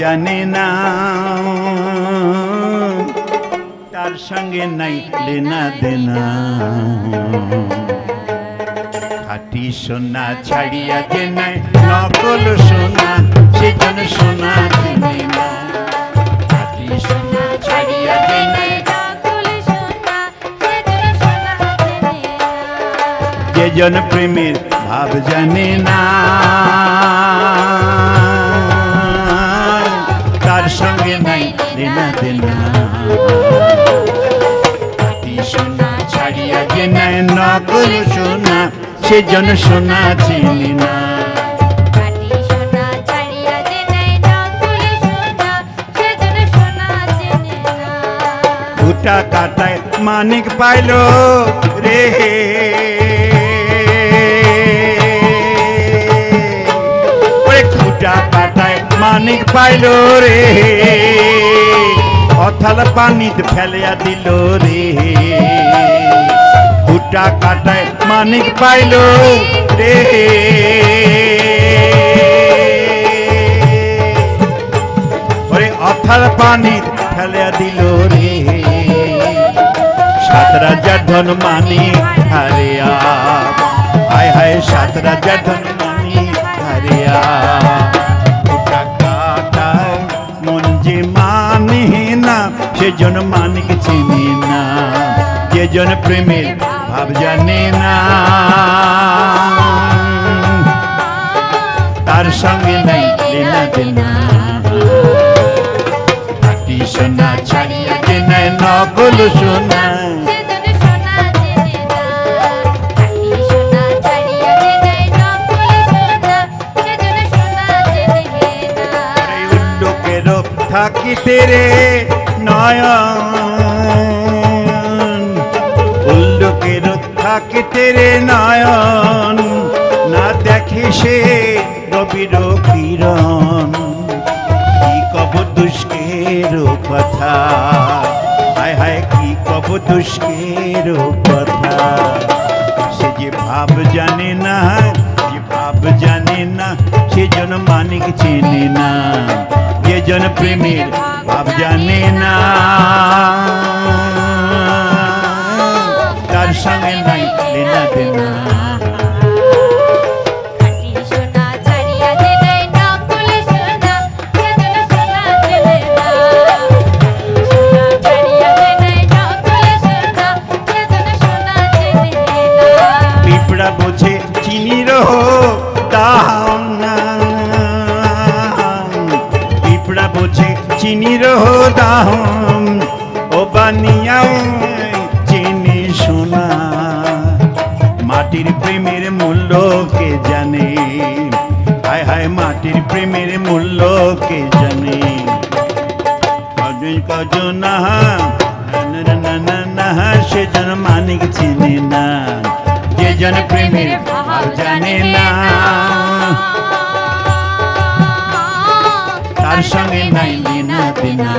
জানে না। তার সঙ্গে নাই লেনা দেনা। খাটি সোনা ছাড়িয়া যে নাই, নকল সোনা সেজন সোনা চিনে না। খাটি সোনা ছাড়িয়া যে নাই, যেজন প্রেমের ভাব জানে না। ছাড়িয়া যে নকল সোনা সেজন সোনা চিনি না। ফুটা কাটায় মানিক পাইল রে। ওরে কাটায় মানিক পাইল রে। অথাল পানিতে ফেলিয়া দিল রে। ফুটা কাটায় মানিক পাইল রে। অথাল পানি ফেলিয়া দিল রে। সাত রাজার ধন মানি হারিয়া। হায় হায় সাত রাজার ধন মানি হারিয়া। না সেজন মানিক চিনি না যেজন প্রেমের ভাব জানে না। তার সঙ্গে নাই লেনা দেনা। সোনা ছাড়িয়া যে নাই নকল সোনা। উল্লোকের থাকিতে রে নয়ন। উল্লোকের থাকিতে রে নয়ন। না দেখে সে রবির কিরণ। কি কব দুষ্কের কথা হায় হায়, কি কব দুষ্কের কথা সে যে ভাব জানে না যে ভাব জানে না সেজন মানিক চেনে না যে জন প্রেমের ভাব জানে না দাম পিঁপড়া বোঝে চিনির দাম ও বানিয়াও চিনি সোনা। মাটির প্রেমের মূল্য কে জানে? হায় হায়, মাটির প্রেমের মূল্য কে জানে? কজন কজন না সেজন মানিক চিনে না। জন প্রেমের ভাব জানে না। তার সঙ্গে নাই লেনা দেনা।